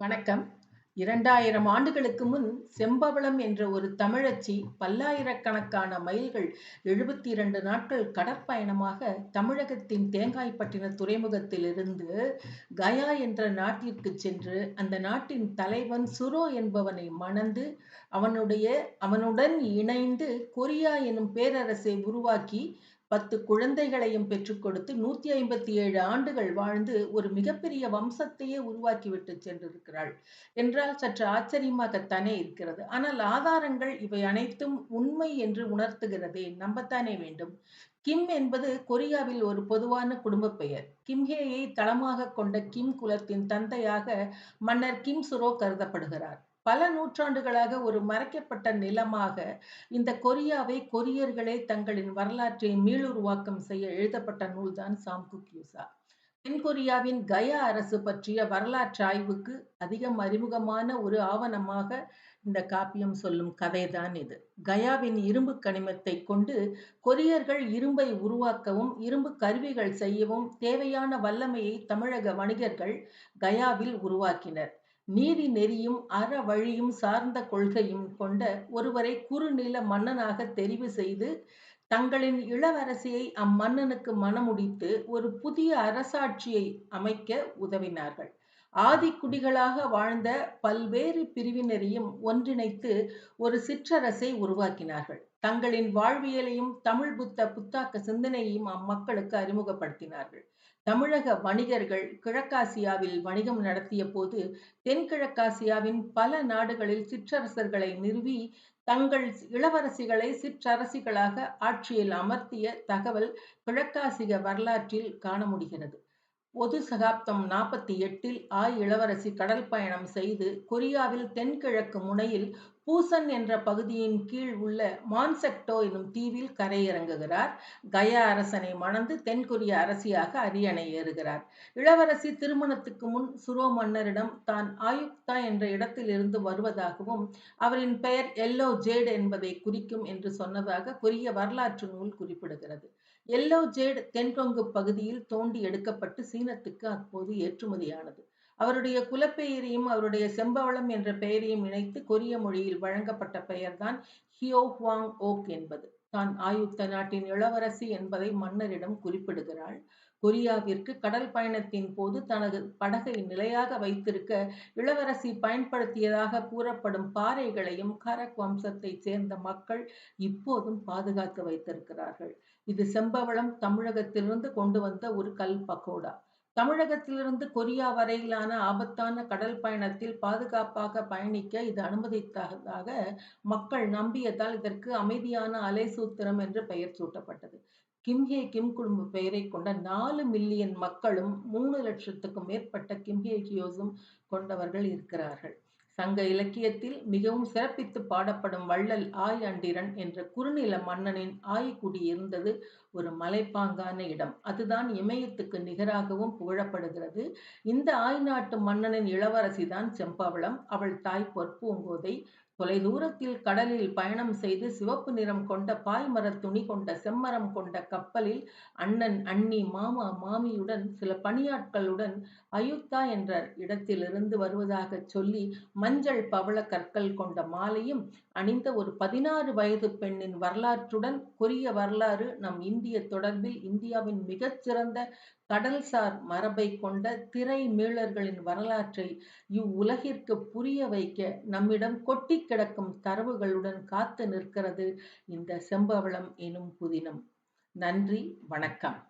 வணக்கம். 2000 ஆண்டுகளுக்கு முன் செம்பவளம் என்ற ஒரு தமிழச்சி பல்லாயிரக்கணக்கான மைல்கள் 72 நாட்கள் கடற்பயணமாக தமிழகத்தின் தேங்காய்பட்டின துறைமுகத்திலிருந்து கயா என்ற நாட்டிற்கு சென்று, அந்த நாட்டின் தலைவன் சுரோ என்பவனை மணந்து, அவனுடைய அவனுடன் இணைந்து கொரியா எனும் பேரரசை உருவாக்கி, 10 குழந்தைகளையும் பெற்றுக் கொடுத்து 157 ஆண்டுகள் வாழ்ந்து ஒரு மிகப்பெரிய வம்சத்தையே உருவாக்கிவிட்டு சென்றிருக்கிறாள் என்றால் சற்று ஆச்சரியமாகத்தானே இருக்கிறது. ஆனால் ஆதாரங்கள் இவை அனைத்தும் உண்மை என்று உணர்த்துகிறதே, நம்பத்தானே வேண்டும். கிம் என்பது கொரியாவில் ஒரு பொதுவான குடும்ப பெயர். கிம்ஹேயை தளமாகக் கொண்ட கிம் குலத்தின் தந்தையாக மன்னர் கிம் சுரோ கருதப்படுகிறார். பல நூற்றாண்டுகளாக ஒரு மறைக்கப்பட்ட நிலமாக இந்த கொரியாவை கொரியர்களே தங்களின் வரலாற்றை மீளுருவாக்கம் செய்ய எழுதப்பட்ட நூல்தான் சாம்குக்யூசா தென் கொரியாவின் கயா அரசு பற்றிய வரலாற்று ஆய்வுக்கு அதிகம் அறிமுகமான ஒரு ஆவணமாக இந்த காப்பியம் சொல்லும் கதைதான் இது. கயாவின் இரும்பு கனிமத்தை கொண்டு கொரியர்கள் இரும்பை உருவாக்கவும், இரும்புக் கருவிகள் செய்யவும் தேவையான வல்லமையை தமிழக வணிகர்கள் கயாவில் உருவாக்கினர். நீதி நெறியும், அற வழியும் சார்ந்த கொள்கையும் கொண்ட ஒருவரை குறுநில மன்னனாகத் தெரிவு செய்து, தங்களின் இளவரசியை அம்மன்னனுக்கு மணமுடித்து, ஒரு புதிய அரசாட்சியை அமைக்க உதவினார்கள். ஆதிக்குடிகளாக வாழ்ந்த பல்வேறு பிரிவினரையும் ஒன்றிணைத்து ஒரு சிற்றரசை உருவாக்கினார்கள். தங்களின் வாழ்வியலையும், தமிழ் புத்த புத்தாக்க சிந்தனையையும் அம்மக்களுக்கு அறிமுகப்படுத்தினார்கள். தமிழக வணிகர்கள் கிழக்காசியாவில் வணிகம் நடத்திய போது தென்கிழக்காசியாவின் பல நாடுகளில் சிற்றரசர்களை நிறுவி, தங்கள் இளவரசிகளை சிற்றரசிகளாக ஆட்சியில் அமர்த்திய தகவல் கிழக்காசிய வரலாற்றில் காண முடிகிறது. பொது சகாப்தம் 48இல் ஆய் இளவரசி கடல் பயணம் செய்து, கொரியாவில் தென்கிழக்கு முனையில் பூசன் என்ற பகுதியின் கீழ் உள்ள மான்செக்டோ எனும் தீவில் கரையிறங்குகிறார். கயா அரசனை மணந்து தென்கொரிய அரசியாக அரியணை ஏறுகிறார். இளவரசி திருமணத்துக்கு முன் சுரோ மன்னரிடம் தான் ஆயுக்தா என்ற இடத்திலிருந்து வருவதாகவும், அவரின் பெயர் எல்லோ ஜேட் என்பதை குறிக்கும் என்று சொன்னதாக கொரிய வரலாற்று நூல் குறிப்பிடுகிறது. எல்லோ ஜேட் தென்கொங்குப் பகுதியில் தோண்டி எடுக்கப்பட்டு சீனத்துக்கு அப்போது ஏற்றுமதியானது. அவருடைய குலப்பெயரையும், அவருடைய செம்பவளம் என்ற பெயரையும் இணைத்து கொரிய மொழியில் வழங்கப்பட்ட பெயர்தான் ஹியோ ஹுவாங் ஓக் என்பது. தான் ஆயுக்த நாட்டின் இளவரசி என்பதை மன்னரிடம் குறிப்பிடுகிறாள். கொரியாவிற்கு கடல் பயணத்தின் போது தனது படகை நிலையாக வைத்திருக்க இளவரசி பயன்படுத்தியதாக கூறப்படும் பாறைகளையும் கரக் வம்சத்தைச் சேர்ந்த மக்கள் இப்போதும் பாதுகாத்து வைத்திருக்கிறார்கள். இது செம்பவளம் தமிழகத்திலிருந்து கொண்டு வந்த ஒரு கல் பகோடா. தமிழகத்திலிருந்து கொரியா வரையிலான ஆபத்தான கடல் பயணத்தில் பாதுகாப்பாக பயணிக்க இது அனுமதித்ததாக மக்கள் நம்பியதால் இதற்கு அமைதியான அலை சூத்திரம் என்று பெயர் சூட்டப்பட்டது. கிம்ஹே கிம் குடும்ப பெயரைக் கொண்ட நாலு மில்லியன் மக்களும், மூணு லட்சத்துக்கும் மேற்பட்ட கிம்ஹேகியோசும் கொண்டவர்கள் இருக்கிறார்கள். சங்க இலக்கியத்தில் மிகவும் சிறப்பித்துப் பாடப்படும் வள்ளல் ஆய் அண்டிரன் என்ற குறுநில மன்னனின் ஆய்குடி இருந்தது ஒரு மலைப்பாங்கான இடம். அதுதான் இமயத்துக்கு நிகராகவும் புகழப்படுகிறது. இந்த ஆய் நாட்டு மன்னனின் இளவரசிதான் செம்பவளம். அவள் தாய் பொற்பூங்கோதை. தொலைதூரத்தில் கடலில் பயணம் செய்து சிவப்பு நிறம் கொண்ட பாய்மரத் துணி கொண்ட செம்மரம் கொண்ட கப்பலில் அண்ணன், அண்ணி, மாமா, மாமியுடன் சில பணியாட்களுடன் அயுத்தா என்ற இடத்திலிருந்து வருவதாகச் சொல்லி, மஞ்சள் பவள கற்கள் கொண்ட மாலையும் அணிந்த ஒரு பதினாறு வயது பெண்ணின் வரலாற்றுடன் கொரிய வரலாறு நம் இந்திய தொடர்பில் இந்தியாவின் மிகச்சிறந்த கடல்சார் மரபைக் கொண்ட திரை மீளர்களின் வரலாற்றை இவ்வுலகிற்கு புரிய வைக்க நம்மிடம் கொட்டி கிடக்கும் தரவுகளுடன் காத்து நிற்கிறது இந்த செம்பவளம் எனும் புதினம். நன்றி, வணக்கம்.